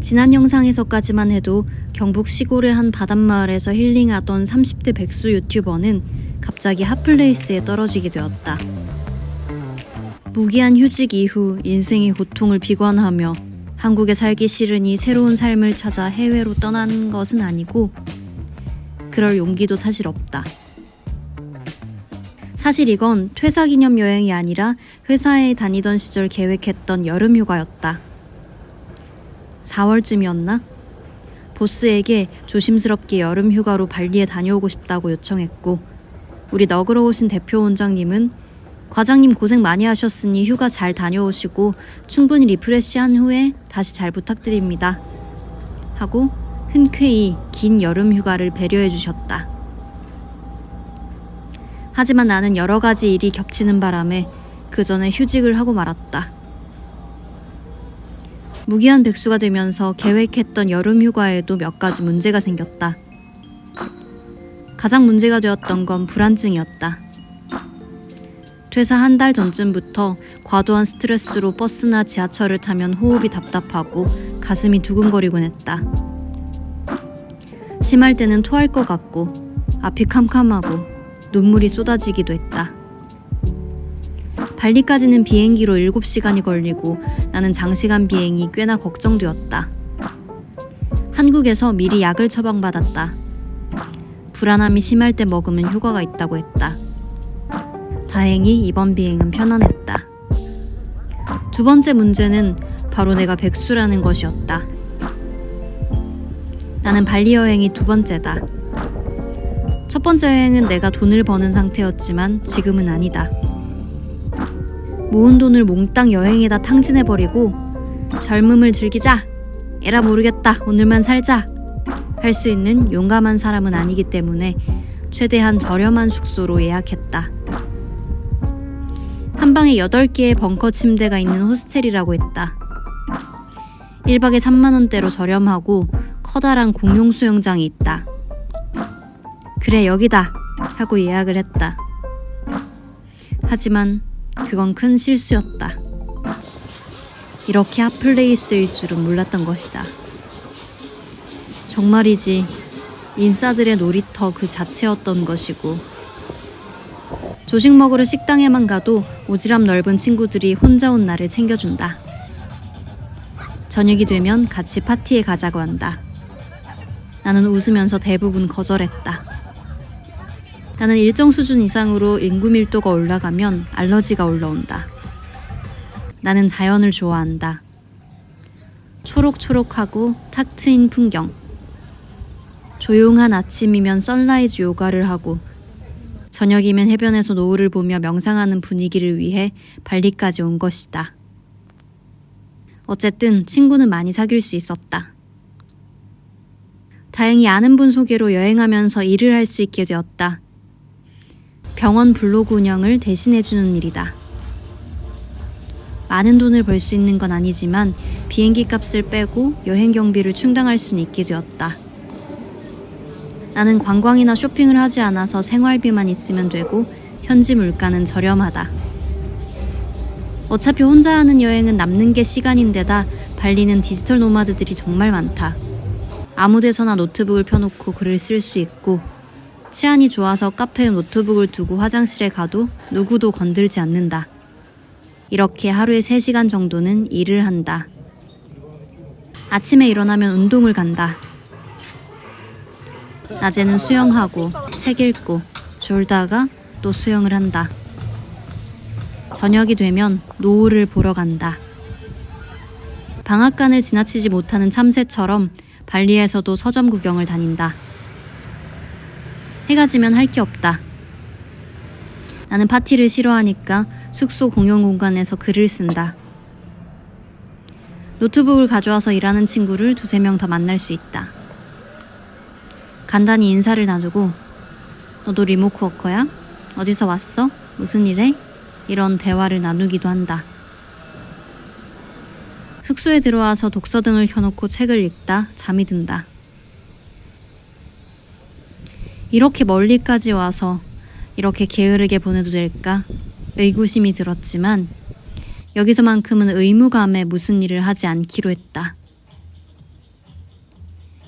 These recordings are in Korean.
지난 영상에서까지만 해도 경북 시골의 한 바닷마을에서 힐링하던 30대 백수 유튜버는 갑자기 핫플레이스에 떨어지게 되었다. 무기한 휴직 이후 인생의 고통을 비관하며 한국에 살기 싫으니 새로운 삶을 찾아 해외로 떠나는 것은 아니고 그럴 용기도 사실 없다. 사실 이건 퇴사 기념 여행이 아니라 회사에 다니던 시절 계획했던 여름 휴가였다. 4월쯤이었나? 보스에게 조심스럽게 여름 휴가로 발리에 다녀오고 싶다고 요청했고, 우리 너그러 오신 대표 원장님은 과장님 고생 많이 하셨으니 휴가 잘 다녀오시고 충분히 리프레시한 후에 다시 잘 부탁드립니다. 하고 흔쾌히 긴 여름 휴가를 배려해 주셨다. 하지만 나는 여러 가지 일이 겹치는 바람에 그 전에 휴직을 하고 말았다. 무기한 백수가 되면서 계획했던 여름 휴가에도 몇 가지 문제가 생겼다. 가장 문제가 되었던 건 불안증이었다. 퇴사 한 달 전쯤부터 과도한 스트레스로 버스나 지하철을 타면 호흡이 답답하고 가슴이 두근거리곤 했다. 심할 때는 토할 것 같고 앞이 캄캄하고 눈물이 쏟아지기도 했다. 발리까지는 비행기로 7시간이 걸리고 나는 장시간 비행이 꽤나 걱정되었다. 한국에서 미리 약을 처방받았다. 불안함이 심할 때 먹으면 효과가 있다고 했다. 다행히 이번 비행은 편안했다. 두 번째 문제는 바로 내가 백수라는 것이었다. 나는 발리 여행이 두 번째다. 첫 번째 여행은 내가 돈을 버는 상태였지만 지금은 아니다. 모은 돈을 몽땅 여행에다 탕진해버리고 젊음을 즐기자! 에라 모르겠다. 오늘만 살자! 할 수 있는 용감한 사람은 아니기 때문에 최대한 저렴한 숙소로 예약했다. 한 방에 8개의 벙커 침대가 있는 호스텔이라고 했다. 1박에 3만원대로 저렴하고 커다란 공용 수영장이 있다. 그래, 여기다! 하고 예약을 했다. 하지만 그건 큰 실수였다. 이렇게 핫플레이스일 줄은 몰랐던 것이다. 정말이지 인싸들의 놀이터 그 자체였던 것이고 조식 먹으러 식당에만 가도 오지랖 넓은 친구들이 혼자 온 나를 챙겨준다. 저녁이 되면 같이 파티에 가자고 한다. 나는 웃으면서 대부분 거절했다. 나는 일정 수준 이상으로 인구 밀도가 올라가면 알러지가 올라온다. 나는 자연을 좋아한다. 초록초록하고 탁 트인 풍경. 조용한 아침이면 선라이즈 요가를 하고 저녁이면 해변에서 노을을 보며 명상하는 분위기를 위해 발리까지 온 것이다. 어쨌든 친구는 많이 사귈 수 있었다. 다행히 아는 분 소개로 여행하면서 일을 할 수 있게 되었다. 병원 블로그 운영을 대신해주는 일이다. 많은 돈을 벌 수 있는 건 아니지만 비행기 값을 빼고 여행 경비를 충당할 수는 있게 되었다. 나는 관광이나 쇼핑을 하지 않아서 생활비만 있으면 되고 현지 물가는 저렴하다. 어차피 혼자 하는 여행은 남는 게 시간인데다 발리는 디지털 노마드들이 정말 많다. 아무 데서나 노트북을 펴놓고 글을 쓸 수 있고 치안이 좋아서 카페에 노트북을 두고 화장실에 가도 누구도 건들지 않는다. 이렇게 하루에 3시간 정도는 일을 한다. 아침에 일어나면 운동을 간다. 낮에는 수영하고 책 읽고 졸다가 또 수영을 한다. 저녁이 되면 노을을 보러 간다. 방앗간을 지나치지 못하는 참새처럼 발리에서도 서점 구경을 다닌다. 해가 지면 할 게 없다. 나는 파티를 싫어하니까 숙소 공용 공간에서 글을 쓴다. 노트북을 가져와서 일하는 친구를 두세 명 더 만날 수 있다. 간단히 인사를 나누고 너도 리모크 워커야? 어디서 왔어? 무슨 일해? 이런 대화를 나누기도 한다. 숙소에 들어와서 독서 등을 켜놓고 책을 읽다 잠이 든다. 이렇게 멀리까지 와서 이렇게 게으르게 보내도 될까? 의구심이 들었지만 여기서만큼은 의무감에 무슨 일을 하지 않기로 했다.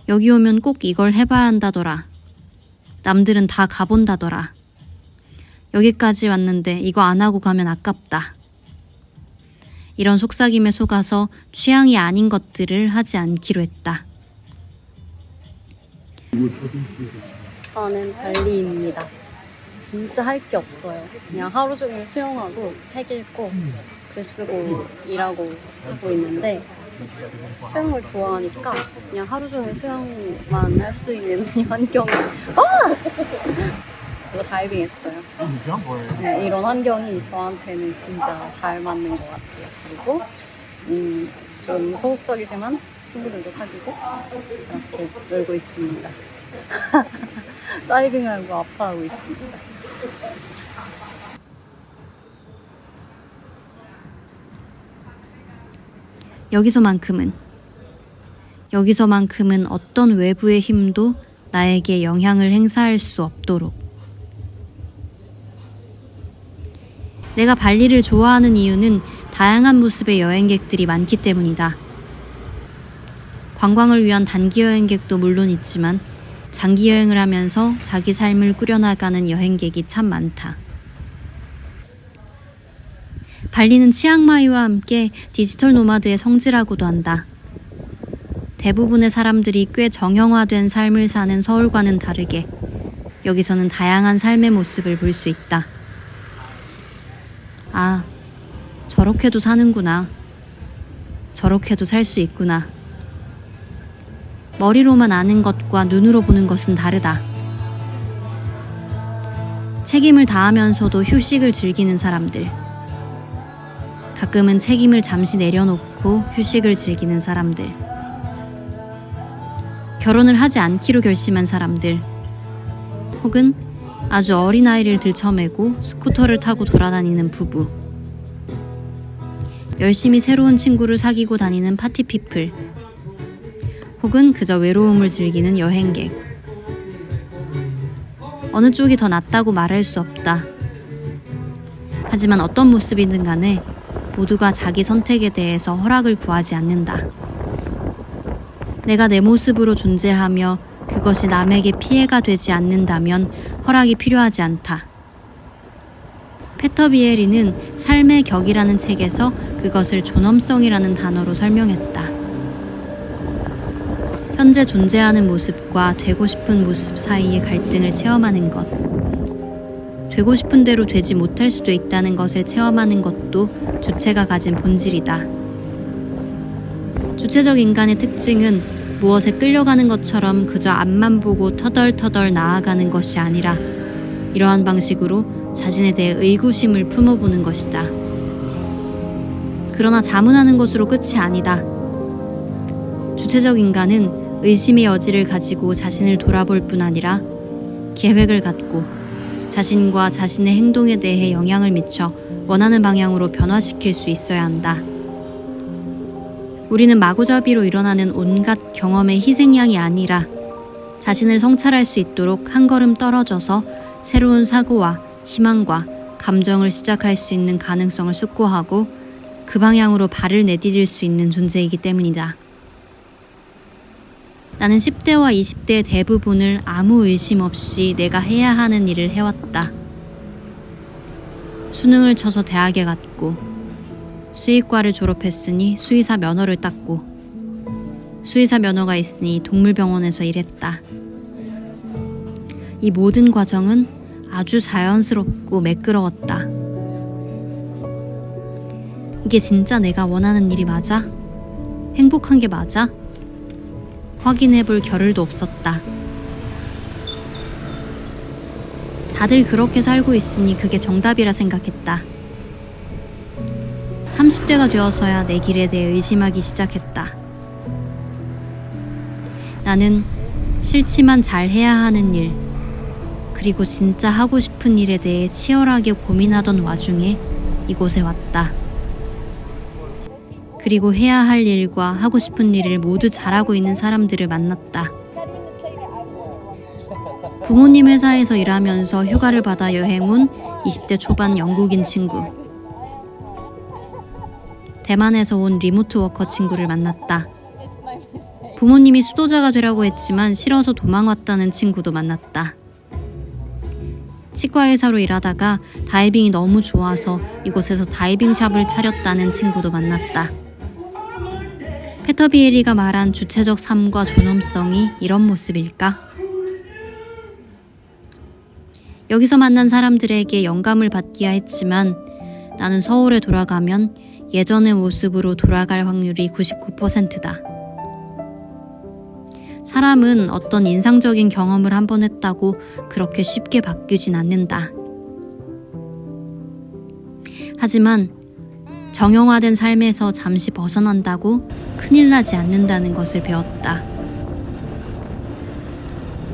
여기 오면 꼭 이걸 해봐야 한다더라. 남들은 다 가본다더라. 여기까지 왔는데 이거 안 하고 가면 아깝다. 이런 속삭임에 속아서 취향이 아닌 것들을 하지 않기로 했다. 저는 발리입니다. 진짜 할 게 없어요. 그냥 하루 종일 수영하고 책 읽고 글 쓰고 일하고 하고 있는데 수영을 좋아하니까 그냥 하루 종일 수영만 할 수 있는 이 환경이 아! 이거 다이빙 했어요. 네, 이런 환경이 저한테는 진짜 잘 맞는 것 같아요. 그리고 음, 좀 소극적이지만 친구들도 사귀고 이렇게 놀고 있습니다. 다이빙하고 아파하고 있습니다. 여기서만큼은 여기서만큼은 어떤 외부의 힘도 나에게 영향을 행사할 수 없도록 내가 발리를 좋아하는 이유는 다양한 모습의 여행객들이 많기 때문이다. 관광을 위한 단기 여행객도 물론 있지만 장기 여행을 하면서 자기 삶을 꾸려나가는 여행객이 참 많다. 발리는 치앙마이와 함께 디지털 노마드의 성지라고도 한다. 대부분의 사람들이 꽤 정형화된 삶을 사는 서울과는 다르게 여기서는 다양한 삶의 모습을 볼 수 있다. 아, 저렇게도 사는구나. 저렇게도 살 수 있구나. 머리로만 아는 것과 눈으로 보는 것은 다르다. 책임을 다하면서도 휴식을 즐기는 사람들. 가끔은 책임을 잠시 내려놓고 휴식을 즐기는 사람들. 결혼을 하지 않기로 결심한 사람들. 혹은 아주 어린아이를 들쳐매고 스쿠터를 타고 돌아다니는 부부. 열심히 새로운 친구를 사귀고 다니는 파티피플. 혹은 그저 외로움을 즐기는 여행객. 어느 쪽이 더 낫다고 말할 수 없다. 하지만 어떤 모습이든 간에 모두가 자기 선택에 대해서 허락을 구하지 않는다. 내가 내 모습으로 존재하며 그것이 남에게 피해가 되지 않는다면 허락이 필요하지 않다. 페터 비에리는 삶의 격이라는 책에서 그것을 존엄성이라는 단어로 설명했다. 현재 존재하는 모습과 되고 싶은 모습 사이의 갈등을 체험하는 것. 되고 싶은 대로 되지 못할 수도 있다는 것을 체험하는 것도 주체가 가진 본질이다. 주체적 인간의 특징은 무엇에 끌려가는 것처럼 그저 앞만 보고 터덜터덜 나아가는 것이 아니라 이러한 방식으로 자신에 대해 의구심을 품어보는 것이다. 그러나 자문하는 것으로 끝이 아니다. 주체적 인간은 의심의 여지를 가지고 자신을 돌아볼 뿐 아니라 계획을 갖고 자신과 자신의 행동에 대해 영향을 미쳐 원하는 방향으로 변화시킬 수 있어야 한다. 우리는 마구잡이로 일어나는 온갖 경험의 희생양이 아니라 자신을 성찰할 수 있도록 한 걸음 떨어져서 새로운 사고와 희망과 감정을 시작할 수 있는 가능성을 숙고하고 그 방향으로 발을 내디딜 수 있는 존재이기 때문이다. 나는 10대와 20대의 대부분을 아무 의심 없이 내가 해야 하는 일을 해왔다. 수능을 쳐서 대학에 갔고, 수의과를 졸업했으니 수의사 면허를 땄고, 수의사 면허가 있으니 동물병원에서 일했다. 이 모든 과정은 아주 자연스럽고 매끄러웠다. 이게 진짜 내가 원하는 일이 맞아? 행복한 게 맞아? 확인해 볼 겨를도 없었다. 다들 그렇게 살고 있으니 그게 정답이라 생각했다. 30대가 되어서야 내 길에 대해 의심하기 시작했다. 나는 싫지만 잘 해야 하는 일, 그리고 진짜 하고 싶은 일에 대해 치열하게 고민하던 와중에 이곳에 왔다. 그리고 해야 할 일과 하고 싶은 일을 모두 잘하고 있는 사람들을 만났다. 부모님 회사에서 일하면서 휴가를 받아 여행 온 20대 초반 영국인 친구. 대만에서 온 리모트 워커 친구를 만났다. 부모님이 수도자가 되라고 했지만 싫어서 도망왔다는 친구도 만났다. 치과 의사로 일하다가 다이빙이 너무 좋아서 이곳에서 다이빙 샵을 차렸다는 친구도 만났다. 페터비에리가 말한 주체적 삶과 존엄성이 이런 모습일까? 여기서 만난 사람들에게 영감을 받기야 했지만 나는 서울에 돌아가면 예전의 모습으로 돌아갈 확률이 99%다. 사람은 어떤 인상적인 경험을 한 번 했다고 그렇게 쉽게 바뀌진 않는다. 하지만 정형화된 삶에서 잠시 벗어난다고 큰일 나지 않는다는 것을 배웠다.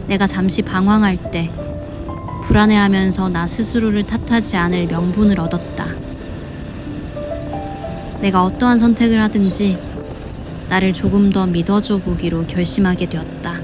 내가 잠시 방황할 때 불안해하면서 나 스스로를 탓하지 않을 명분을 얻었다. 내가 어떠한 선택을 하든지 나를 조금 더 믿어줘 보기로 결심하게 되었다.